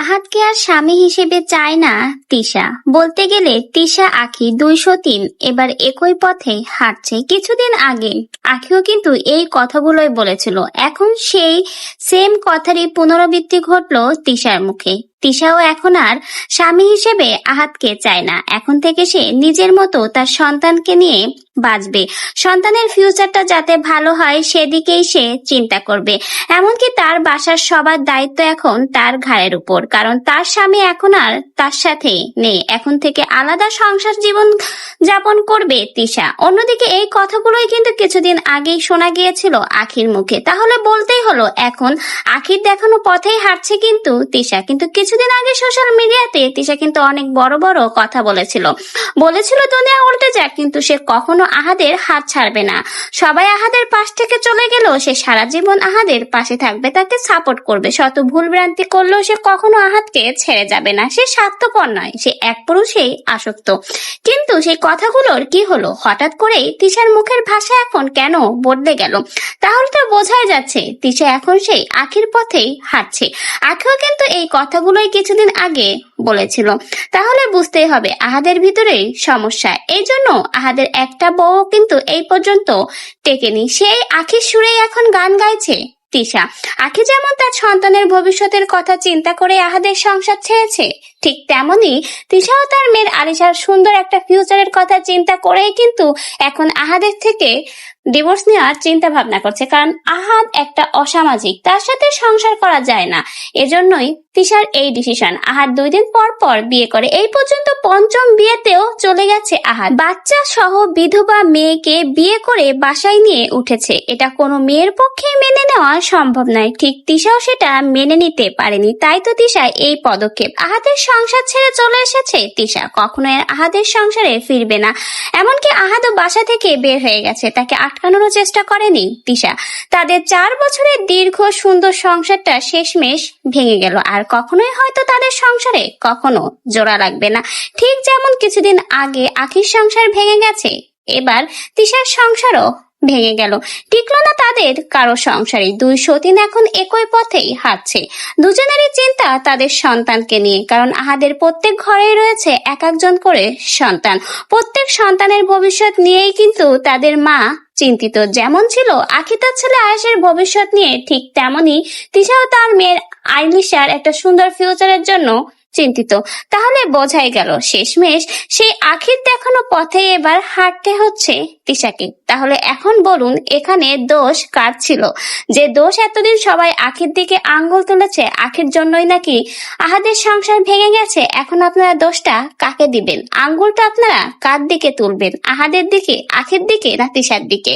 আহাতকে আর স্বামী হিসেবে চায় না তিশা। বলতে গেলে তিশা আখি দুইশো তিন, এবার একই পথে হাঁটছে কিছুদিন আগে। আখিও কিন্তু এই কথাগুলোই বলেছিল। এখন সেই সেম কথারই পুনরাবৃত্তি ঘটল তিশার মুখে। তিশাও এখন আর স্বামী হিসেবে আহাতকে চায় না। এখন থেকে সে নিজের মতো তার সন্তানকে নিয়ে বাঁচবে। সন্তানের ফিউচারটা যাতে ভালো হয় সেদিকেই সে চিন্তা করবে। এমনকি তার বাসার সবার দায়িত্ব এখন তার ঘাড়ের উপর। কারণ তার স্বামী এখন আর তার সাথে নেই। এখন থেকে আলাদা সংসার জীবন যাপন করবে তিশা। অন্যদিকে এই কথাগুলোই কিন্তু কিছুদিন আগেই শোনা গিয়েছিল আখির মুখে। তাহলে বলতেই হলো, এখন আখির দেখানো পথেই হাঁটছে কিন্তু তিশা। কিন্তু কিছুদিন আগে সোশ্যাল মিডিয়াতে তিশা কিন্তু অনেক বড় বড় কথা বলেছিল। বলেছিল, দুনিয়া উল্টে যাক কিন্তু সে কখনো আহাদের হাত ছাড়বে না। সবাই আহাদের পাশ থেকে চলে গেলেও সে সারা জীবন আহাদের পাশে থাকবে, তাকে সাপোর্ট করবে। শত ভুল ভ্রান্তি করলেও সে কখনো আহাতকে ছেড়ে যাবে না। সে স্বার্থপর নয়, সে এক পুরুষেই আসক্ত। কিন্তু সেই কথাগুলোর কি হলো? হঠাৎ করেই তিশার মুখের ভাষা এখন কেন বদলে গেল? তাহলে তো বোঝাই যাচ্ছে, তিশা এখন সেই আখির পথেই হাঁটছে। আখিও কিন্তু এই কথাগুলোই কিছুদিন আগে বলেছিল, তাহলে বুঝতেই হবে আহাদের ভিতরেই সমস্যা। এই জন্য আহাদের একটা বউ কিন্তু এই পর্যন্ত টেকেনি। সেই আখির সুরেই এখন গান গাইছে তিশা। আখি যেমন তার সন্তানের ভবিষ্যতের কথা চিন্তা করে আহাদের সংসার ছেড়েছে, ঠিক তেমনি তিশাও তার মেয়ের আলিশার সুন্দর একটা ফিউচারের কথা চিন্তা করেই কিন্তু এখন আহাদের থেকে ডিভোর্স নেওয়ার চিন্তা ভাবনা করছে, কারণ আহাদ একটা অসামাজিক, তার সাথে সংসার করা যায় না। এজন্যই তিশার এই ডিসিশন আহাদ দুই দিন পর পর বিয়ে করে। এই পর্যন্ত পঞ্চম বিয়েতেও চলে গেছে আহাদ। বাচ্চা সহ বিধবা মেয়েকে বিয়ে করে বাসায় নিয়ে উঠেছে। এটা কোনো মেয়ের পক্ষে মেনে নেওয়া সম্ভব নয়। ঠিক তিশাও সেটা মেনে নিতে পারেনি। তাই তো তিশা এই পদক্ষেপ। আহাদের সংসার ছেড়ে চলে এসেছে তিশা। কখনো আহাদের সংসারে ফিরবে না। এমনকি আহাদও বাসা থেকে বের হয়ে গেছে। তাকে আটকানোর চেষ্টা করেনি তিশা। তাদের চার বছরের দীর্ঘ সুন্দর সংসারটা শেষমেশ ভেঙে গেল। আর কখনোই হয়তো তাদের সংসারে কখনো জোড়া লাগবে না। ঠিক যেমন কিছুদিন আগে আখির সংসার ভেঙে গেছে, এবার তিশার সংসারও ভেঙে গেল। টিকলো না তাদের কারও সংসারে। দুই সতীন এখন একই পথেই হাঁটছে। দুজনেরই চিন্তা তাদের সন্তানকে নিয়ে, কারণ আহাদের প্রত্যেক ঘরেই রয়েছে এক একজন করে সন্তান। প্রত্যেক সন্তানের ভবিষ্যৎ নিয়েই কিন্তু তাদের মা চিন্তিত। যেমন ছিল আখিতার ছেলে আয়েশের ভবিষ্যৎ নিয়ে ঠিক তেমনই তিশাও তার মেয়ের আইলিশার একটা সুন্দর ফিউচারের জন্য চিন্তিত। তাহলে বোঝাই গেল, শেষমেশ সেই আখির দেখানো পথে এবার হাঁটতে হচ্ছে তিশাকে। তাহলে এখন বলুন, এখানে দোষ কার ছিল? যে দোষ এতদিন সবাই আখির দিকে আঙ্গুল তুলেছে, আখির জন্যই নাকি আহাদের সংসার ভেঙে গেছে, এখন আপনারা দোষটা কাকে দিবেন? আঙ্গুলটা আপনারা কার দিকে তুলবেন? আহাদের দিকে, আখির দিকে না তিশার দিকে?